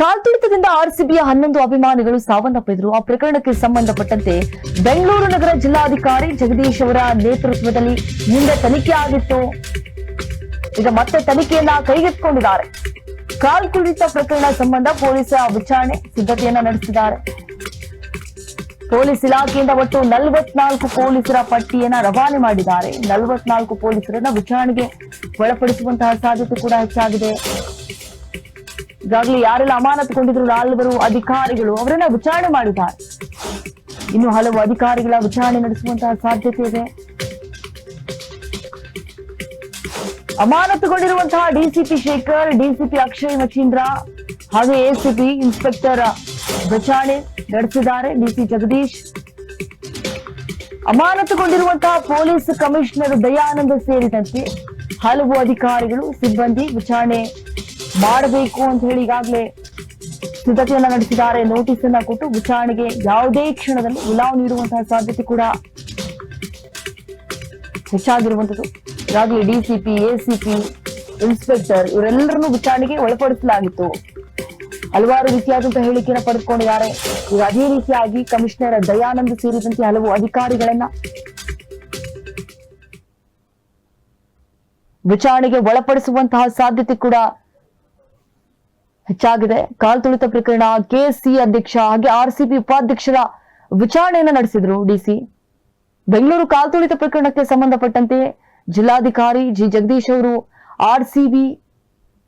ಕಾಲ್ತುಳಿತದಿಂದ ಆರ್ಸಿಬಿಯ ಹನ್ನೊಂದು ಅಭಿಮಾನಿಗಳು ಸಾವನ್ನಪ್ಪಿದ್ರು. ಆ ಪ್ರಕರಣಕ್ಕೆ ಸಂಬಂಧಪಟ್ಟಂತೆ ಬೆಂಗಳೂರು ನಗರ ಜಿಲ್ಲಾಧಿಕಾರಿ ಜಗದೀಶ್ ಅವರ ನೇತೃತ್ವದಲ್ಲಿ ಮುಂದೆ ತನಿಖೆ ಆಗಿತ್ತು. ಈಗ ಮತ್ತೆ ತನಿಖೆಯನ್ನ ಕೈಗೆತ್ತಿಕೊಂಡಿದ್ದಾರೆ. ಕಾಲ್ತುಳಿತ ಪ್ರಕರಣ ಸಂಬಂಧ ಪೊಲೀಸರ ವಿಚಾರಣೆ ಸಿದ್ಧತೆಯನ್ನ ನಡೆಸಿದ್ದಾರೆ. ಪೊಲೀಸ್ ಇಲಾಖೆಯಿಂದ ಒಟ್ಟು ನಲವತ್ನಾಲ್ಕು ಪೊಲೀಸರ ಪಟ್ಟಿಯನ್ನ ರವಾನೆ ಮಾಡಿದ್ದಾರೆ. ನಲವತ್ನಾಲ್ಕು ಪೊಲೀಸರನ್ನ ವಿಚಾರಣೆಗೆ ಒಳಪಡಿಸುವಂತಹ ಸಾಧ್ಯತೆ ಕೂಡ ಹೆಚ್ಚಾಗಿದೆ. ಈಗಾಗಲೇ ಯಾರೆಲ್ಲ ಅಮಾನತುಗೊಂಡಿದ್ರು ನಾಲ್ವರು ಅಧಿಕಾರಿಗಳು ಅವರನ್ನ ವಿಚಾರಣೆ ಮಾಡಿದ್ದಾರೆ. ಇನ್ನು ಹಲವು ಅಧಿಕಾರಿಗಳ ವಿಚಾರಣೆ ನಡೆಸುವಂತಹ ಸಾಧ್ಯತೆ ಇದೆ. ಅಮಾನತುಗೊಂಡಿರುವಂತಹ ಡಿಸಿಪಿ ಶೇಖರ್, ಡಿಸಿಪಿ ಅಕ್ಷಯ್ ಮಚೀಂದ್ರ ಹಾಗೆ ಎಸಿಪಿ ಇನ್ಸ್ಪೆಕ್ಟರ್ ವಿಚಾರಣೆ ನಡೆಸಿದ್ದಾರೆ. ಡಿಸಿ ಜಗದೀಶ್. ಅಮಾನತುಗೊಂಡಿರುವಂತಹ ಪೊಲೀಸ್ ಕಮಿಷನರ್ ದಯಾನಂದ ಸೇರಿದಂತೆ ಹಲವು ಅಧಿಕಾರಿಗಳು, ಸಿಬ್ಬಂದಿ ವಿಚಾರಣೆ ಮಾಡಬೇಕು ಅಂತ ಹೇಳಿ ಈಗಾಗಲೇ ಸಿದ್ಧತೆಯನ್ನ ನಡೆಸಿದ್ದಾರೆ. ನೋಟಿಸ್ ಅನ್ನ ಕೊಟ್ಟು ವಿಚಾರಣೆಗೆ ಯಾವುದೇ ಕ್ಷಣದಲ್ಲಿ ಉಲಾವ್ ನೀಡುವಂತಹ ಸಾಧ್ಯತೆ ಕೂಡ ಹೆಚ್ಚಾಗಿರುವಂತದ್ದು ಈಗಾಗಲೇ ಡಿಸಿಪಿ ಎಸಿಪಿ ಇನ್ಸ್ಪೆಕ್ಟರ್ ಇವರೆಲ್ಲರನ್ನು ವಿಚಾರಣೆಗೆ ಒಳಪಡಿಸಲಾಗಿತ್ತು. ಹಲವಾರು ರೀತಿಯಾದಂತಹ ಹೇಳಿಕೆಯನ್ನು ಪಡೆದುಕೊಂಡಿದ್ದಾರೆ. ಈಗ ಅದೇ ರೀತಿಯಾಗಿ ಕಮಿಷನರ್ ದಯಾನಂದ್ ಸೇರಿದಂತೆ ಹಲವು ಅಧಿಕಾರಿಗಳನ್ನ ವಿಚಾರಣೆಗೆ ಒಳಪಡಿಸುವಂತಹ ಸಾಧ್ಯತೆ ಕೂಡ ಹೆಚ್ಚಾಗಿದೆ. ಕಾಲ್ತುಳಿತ ಪ್ರಕರಣ ಕೆಎಸ್ಸಿ ಅಧ್ಯಕ್ಷ ಹಾಗೆ ಆರ್ಸಿಬಿ ಉಪಾಧ್ಯಕ್ಷರ ವಿಚಾರಣೆಯನ್ನು ನಡೆಸಿದ್ರು ಡಿಸಿ ಬೆಂಗಳೂರು ಕಾಲ್ ತುಳಿತ ಪ್ರಕರಣಕ್ಕೆ ಸಂಬಂಧಪಟ್ಟಂತೆ ಜಿಲ್ಲಾಧಿಕಾರಿ ಜಿ ಜಗದೀಶ್ ಅವರು ಆರ್ಸಿಬಿ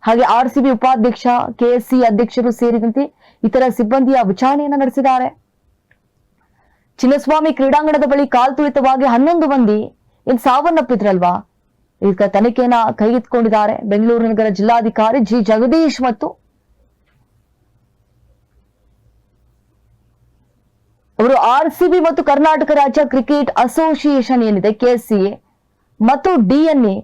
ಹಾಗೆ ಆರ್ಸಿಬಿ ಉಪಾಧ್ಯಕ್ಷ, ಕೆಎಸ್ಸಿ ಅಧ್ಯಕ್ಷರು ಸೇರಿದಂತೆ ಇತರ ಸಿಬ್ಬಂದಿಯ ವಿಚಾರಣೆಯನ್ನ ನಡೆಸಿದ್ದಾರೆ. ಚಿನ್ನಸ್ವಾಮಿ ಕ್ರೀಡಾಂಗಣದ ಬಳಿ ಕಾಲ್ತುಳಿತವಾಗಿ ಹನ್ನೊಂದು ಮಂದಿ ಇನ್ ಸಾವನ್ನಪ್ಪಿದ್ರಲ್ವಾ? ಈಗ ತನಿಖೆಯನ್ನ ಕೈಗೆತ್ತಿಕೊಂಡಿದ್ದಾರೆ ಬೆಂಗಳೂರು ನಗರ ಜಿಲ್ಲಾಧಿಕಾರಿ ಜಿ ಜಗದೀಶ್ ಮತ್ತು ಅವರು ಆರ್ಸಿಬಿ ಮತ್ತು ಕರ್ನಾಟಕ ರಾಜ್ಯ ಕ್ರಿಕೆಟ್ ಅಸೋಸಿಯೇಷನ್ ಏನಿದೆ ಕೆಎಸ್ಸಿಎ ಮತ್ತು ಡಿಎನ್ಎ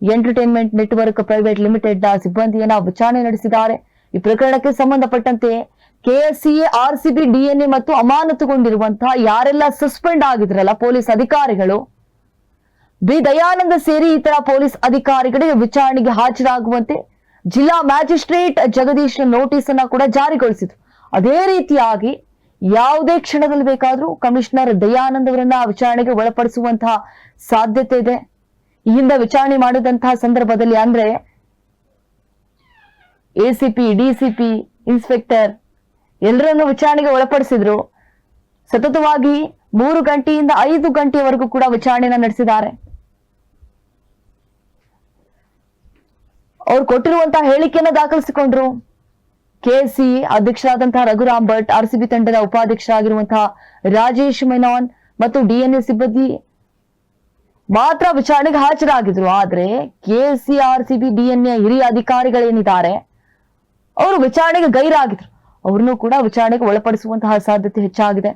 ಎಂಟರ್ಟೈನ್ಮೆಂಟ್ ನೆಟ್ವರ್ಕ್ ಪ್ರೈವೇಟ್ ಲಿಮಿಟೆಡ್ನ ಸಿಬ್ಬಂದಿಯನ್ನ ವಿಚಾರಣೆ ನಡೆಸಿದ್ದಾರೆ. ಈ ಪ್ರಕರಣಕ್ಕೆ ಸಂಬಂಧಪಟ್ಟಂತೆ ಕೆಎಸ್ಸಿಎ ಆರ್ಸಿಬಿ, ಡಿಎನ್ಎ ಮತ್ತು ಅಮಾನತುಗೊಂಡಿರುವಂತಹ ಯಾರೆಲ್ಲ ಸಸ್ಪೆಂಡ್ ಆಗಿದ್ರಲ್ಲ ಪೊಲೀಸ್ ಅಧಿಕಾರಿಗಳು, ಬಿ. ದಯಾನಂದ ಸೇರಿ ಇತರ ಪೊಲೀಸ್ ಅಧಿಕಾರಿಗಳಿಗೆ ವಿಚಾರಣೆಗೆ ಹಾಜರಾಗುವಂತೆ ಜಿಲ್ಲಾ ಮ್ಯಾಜಿಸ್ಟ್ರೇಟ್ ಜಗದೀಶ್ ನೋಟಿಸ್ ಅನ್ನ ಕೂಡ ಜಾರಿಗೊಳಿಸಿತು ಅದೇ ರೀತಿಯಾಗಿ ಯಾವುದೇ ಕ್ಷಣದಲ್ಲಿ ಬೇಕಾದರೂ ಕಮಿಷನರ್ ದಯಾನಂದ್ ಅವರನ್ನ ವಿಚಾರಣೆಗೆ ಒಳಪಡಿಸುವಂತಹ ಸಾಧ್ಯತೆ ಇದೆ. ಈ ಹಿಂದೆ ವಿಚಾರಣೆ ಮಾಡಿದಂತಹ ಸಂದರ್ಭದಲ್ಲಿ ಅಂದ್ರೆ ಎಸಿಪಿ, ಡಿಸಿಪಿ, ಇನ್ಸ್ಪೆಕ್ಟರ್ ಎಲ್ಲರನ್ನು ವಿಚಾರಣೆಗೆ ಒಳಪಡಿಸಿದ್ರು. ಸತತವಾಗಿ ಮೂರು ಗಂಟೆಯಿಂದ ಐದು ಗಂಟೆಯವರೆಗೂ ಕೂಡ ವಿಚಾರಣೆಯನ್ನ ನಡೆಸಿದ್ದಾರೆ. ಅವ್ರು ಕೊಟ್ಟಿರುವಂತಹ ಹೇಳಿಕೆಯನ್ನ ದಾಖಲಿಸಿಕೊಂಡ್ರು. ಕೆಎಸ್ಸಿ ಅಧ್ಯಕ್ಷರಾದಂತಹ ರಘುರಾಮ್ ಭಟ್ ಆರ್ಸಿಬಿ ತಂಡದ ಉಪಾಧ್ಯಕ್ಷರಾಗಿರುವಂತಹ ರಾಜೇಶ್ ಮೆನಾನ್ ಮತ್ತು ಡಿಎನ್ಎ ಸಿಬ್ಬಂದಿ ಮಾತ್ರ ವಿಚಾರಣೆಗೆ ಹಾಜರಾಗಿದ್ರು. ಆದ್ರೆ ಕೆಸಿ, ಆರ್ಸಿಬಿ, ಡಿಎನ್ಎ ಹಿರಿಯ ಅಧಿಕಾರಿಗಳೇನಿದ್ದಾರೆ, ಅವರು ವಿಚಾರಣೆಗೆ ಗೈರಾಗಿದ್ರು. ಅವ್ರನ್ನೂ ಕೂಡ ವಿಚಾರಣೆಗೆ ಒಳಪಡಿಸುವಂತಹ ಸಾಧ್ಯತೆ ಹೆಚ್ಚಾಗಿದೆ.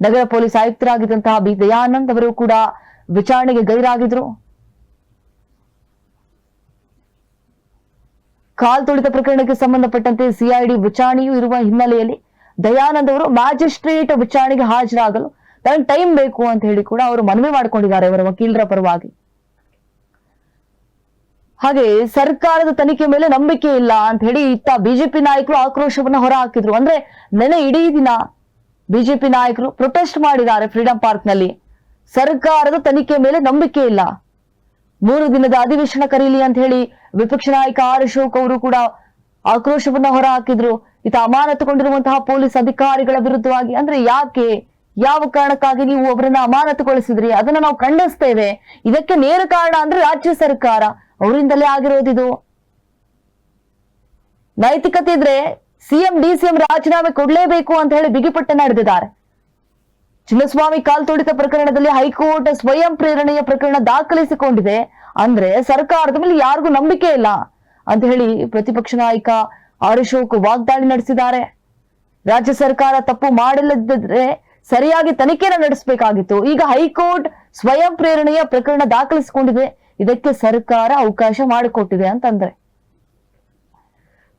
ನಗರ ಪೊಲೀಸ್ ಆಯುಕ್ತರಾಗಿದ್ದಂತಹ ಬಿ ದಯಾನಂದ್ ಅವರು ಕೂಡ ವಿಚಾರಣೆಗೆ ಗೈರಾಗಿದ್ರು. ಕಾಲ್ತುಳಿತ ಪ್ರಕರಣಕ್ಕೆ ಸಂಬಂಧಪಟ್ಟಂತೆ ಸಿಐಡಿ ವಿಚಾರಣೆಯೂ ಇರುವ ಹಿನ್ನೆಲೆಯಲ್ಲಿ ದಯಾನಂದ್ ಅವರು ಮ್ಯಾಜಿಸ್ಟ್ರೇಟ್ ವಿಚಾರಣೆಗೆ ಹಾಜರಾಗಲು ತನ್ನ ಟೈಮ್ ಬೇಕು ಅಂತ ಹೇಳಿ ಕೂಡ ಅವರು ಮನವಿ ಮಾಡಿಕೊಂಡಿದ್ದಾರೆ ಅವರ ವಕೀಲರ ಪರವಾಗಿ. ಹಾಗೆ ಸರ್ಕಾರದ ತನಿಖೆ ಮೇಲೆ ನಂಬಿಕೆ ಇಲ್ಲ ಅಂತ ಹೇಳಿ ಇತ್ತ ಬಿಜೆಪಿ ನಾಯಕರು ಆಕ್ರೋಶವನ್ನ ಹೊರ ಹಾಕಿದ್ರು ಅಂದ್ರೆ ನೆನೆ ಇಡೀ ದಿನ ಬಿಜೆಪಿ ನಾಯಕರು ಪ್ರೊಟೆಸ್ಟ್ ಮಾಡಿದ್ದಾರೆ ಫ್ರೀಡಂ ಪಾರ್ಕ್ನಲ್ಲಿ. ಸರ್ಕಾರದ ತನಿಖೆ ಮೇಲೆ ನಂಬಿಕೆ ಇಲ್ಲ. ಮೂರು ದಿನದ ಅಧಿವೇಶನ ಕರೀಲಿ ಅಂತ ಹೇಳಿ ವಿಪಕ್ಷ ನಾಯಕ ಆರ್ ಅಶೋಕ್ ಅವರು ಕೂಡ ಆಕ್ರೋಶವನ್ನ ಹೊರ ಹಾಕಿದ್ರು ಇತ ಅಮಾನತುಗೊಂಡಿರುವಂತಹ ಪೊಲೀಸ್ ಅಧಿಕಾರಿಗಳ ವಿರುದ್ಧವಾಗಿ ಅಂದ್ರೆ ಯಾಕೆ? ಯಾವ ಕಾರಣಕ್ಕಾಗಿ ನೀವು ಅವರನ್ನ ಅಮಾನತುಗೊಳಿಸಿದ್ರಿ? ಅದನ್ನ ನಾವು ಖಂಡಿಸ್ತೇವೆ. ಇದಕ್ಕೆ ನೇರ ಕಾರಣ ಅಂದ್ರೆ ರಾಜ್ಯ ಸರ್ಕಾರ. ಅವರಿಂದಲೇ ಆಗಿರೋದಿದು. ನೈತಿಕತೆ ಇದ್ರೆ ಸಿಎಂ, ಡಿಸಿಎಂ ರಾಜೀನಾಮೆ ಕೊಡ್ಲೇಬೇಕು ಅಂತ ಹೇಳಿ ಬಿಗಿಪಟ್ಟೆ ಹಿಡಿದಿದ್ದಾರೆ ಚಿನ್ನಸ್ವಾಮಿ ಕಾಲ್ತುಳಿತ ಪ್ರಕರಣದಲ್ಲಿ ಹೈಕೋರ್ಟ್ ಸ್ವಯಂ ಪ್ರೇರಣೆಯ ಪ್ರಕರಣ ದಾಖಲಿಸಿಕೊಂಡಿದೆ. ಅಂದ್ರೆ ಸರ್ಕಾರದ ಮೇಲೆ ಯಾರಿಗೂ ನಂಬಿಕೆ ಇಲ್ಲ ಅಂತ ಹೇಳಿ ಪ್ರತಿಪಕ್ಷ ನಾಯಕ ಆರ್ ವಾಗ್ದಾಳಿ ನಡೆಸಿದ್ದಾರೆ. ರಾಜ್ಯ ಸರ್ಕಾರ ತಪ್ಪು ಮಾಡಿಲ್ಲದಿದ್ರೆ ಸರಿಯಾಗಿ ತನಿಖೆನ ನಡೆಸಬೇಕಾಗಿತ್ತು. ಈಗ ಹೈಕೋರ್ಟ್ ಸ್ವಯಂ ಪ್ರೇರಣೆಯ ಪ್ರಕರಣ ದಾಖಲಿಸಿಕೊಂಡಿದೆ. ಇದಕ್ಕೆ ಸರ್ಕಾರ ಅವಕಾಶ ಮಾಡಿಕೊಟ್ಟಿದೆ ಅಂತಂದ್ರೆ.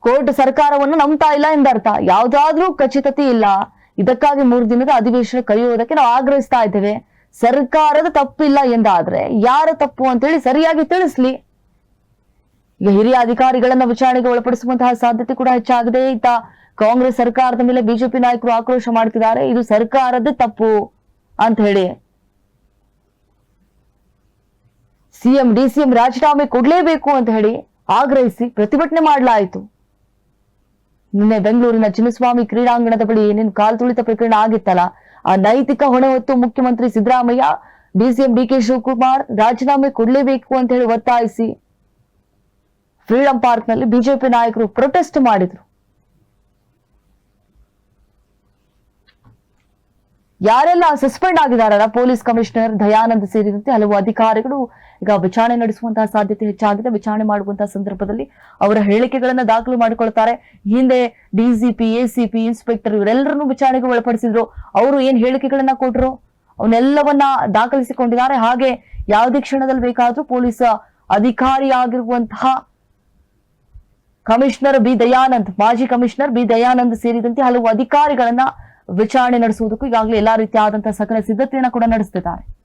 ಕೋರ್ಟ್ ಸರ್ಕಾರವನ್ನು ನಂಬ್ತಾ ಇಲ್ಲ ಎಂದರ್ಥ. ಯಾವ್ದಾದ್ರೂ ಖಚಿತತೆ ಇಲ್ಲ. ಇದಕ್ಕಾಗಿ ಮೂರು ದಿನದ ಅಧಿವೇಶನ ಕರೆಯುವುದಕ್ಕೆ ನಾವು ಆಗ್ರಹಿಸ್ತಾ ಇದ್ದೇವೆ. ಸರ್ಕಾರದ ತಪ್ಪಿಲ್ಲ ಎಂದಾದ್ರೆ ಯಾರ ತಪ್ಪು ಅಂತೇಳಿ ಸರಿಯಾಗಿ ತಿಳಿಸ್ಲಿ. ಈಗ ಹಿರಿಯ ಅಧಿಕಾರಿಗಳನ್ನ ವಿಚಾರಣೆಗೆ ಒಳಪಡಿಸುವಂತಹ ಸಾಧ್ಯತೆ ಕೂಡ ಹೆಚ್ಚಾಗಿದೆ ಇತ್ತ ಕಾಂಗ್ರೆಸ್ ಸರ್ಕಾರದ ಮೇಲೆ ಬಿಜೆಪಿ ನಾಯಕರು ಆಕ್ರೋಶ ಮಾಡ್ತಿದ್ದಾರೆ ಇದು ಸರ್ಕಾರದ ತಪ್ಪು ಅಂತ ಹೇಳಿ. ಸಿಎಂ, ಡಿಸಿಎಂ ರಾಜೀನಾಮೆ ಕೊಡಲೇಬೇಕು ಅಂತ ಹೇಳಿ ಆಗ್ರಹಿಸಿ ಪ್ರತಿಭಟನೆ ಮಾಡಲಾಯಿತು. ನಿನ್ನೆ ಬೆಂಗಳೂರಿನ ಚಿನ್ನಸ್ವಾಮಿ ಕ್ರೀಡಾಂಗಣದ ಬಳಿ ಏನೇನು ಕಾಲ್ ತುಳಿತ ಪ್ರಕರಣ ಆಗಿತ್ತಲ್ಲ, ಆ ನೈತಿಕ ಹೊಣೆ ಹೊತ್ತು ಮುಖ್ಯಮಂತ್ರಿ Siddaramaiah, DCM D K Shivakumar ರಾಜೀನಾಮೆ ಕೊಡಲೇಬೇಕು ಅಂತ ಹೇಳಿ ಒತ್ತಾಯಿಸಿ ಫ್ರೀಡಂ ಪಾರ್ಕ್ನಲ್ಲಿ ಬಿಜೆಪಿ ನಾಯಕರು ಪ್ರೊಟೆಸ್ಟ್ ಮಾಡಿದ್ರು. ಯಾರೆಲ್ಲ ಸಸ್ಪೆಂಡ್ ಆಗಿದಾರಲ್ಲ ಪೊಲೀಸ್ ಕಮಿಷನರ್ ದಯಾನಂದ್ ಸೇರಿದಂತೆ ಹಲವು ಅಧಿಕಾರಿಗಳು ಈಗ ವಿಚಾರಣೆ ನಡೆಸುವಂತಹ ಸಾಧ್ಯತೆ ಹೆಚ್ಚಾಗಿದೆ. ವಿಚಾರಣೆ ಮಾಡುವಂತಹ ಸಂದರ್ಭದಲ್ಲಿ ಅವರ ಹೇಳಿಕೆಗಳನ್ನ ದಾಖಲು ಮಾಡಿಕೊಳ್ತಾರೆ. ಹಿಂದೆ ಡಿಸಿಪಿ ಎಸಿಪಿ ಇನ್ಸ್ಪೆಕ್ಟರ್ ಇವರೆಲ್ಲರನ್ನು ವಿಚಾರಣೆಗೆ ಒಳಪಡಿಸಿದ್ರು. ಅವರು ಏನ್ ಹೇಳಿಕೆಗಳನ್ನ ಕೊಟ್ರು? ಅವನ್ನೆಲ್ಲವನ್ನ ದಾಖಲಿಸಿಕೊಂಡಿದ್ದಾರೆ. ಹಾಗೆ ಯಾವುದೇ ಕ್ಷಣದಲ್ಲಿ ಬೇಕಾದ್ರೂ ಪೊಲೀಸ್ ಅಧಿಕಾರಿಯಾಗಿರುವಂತಹ ಕಮಿಷನರ್ ಬಿ ದಯಾನಂದ್, ಮಾಜಿ ಕಮಿಷನರ್ ಬಿ ದಯಾನಂದ್ ಸೇರಿದಂತೆ ಹಲವು ಅಧಿಕಾರಿಗಳನ್ನ ವಿಚಾರಣೆ ನಡೆಸುವುದಕ್ಕೂ ಈಗಾಗಲೇ ಎಲ್ಲಾ ರೀತಿಯಾದಂತಹ ಸಕಲ ಸಿದ್ಧತೆಯನ್ನು ಕೂಡ ನಡೆಸುತ್ತಿದ್ದಾರೆ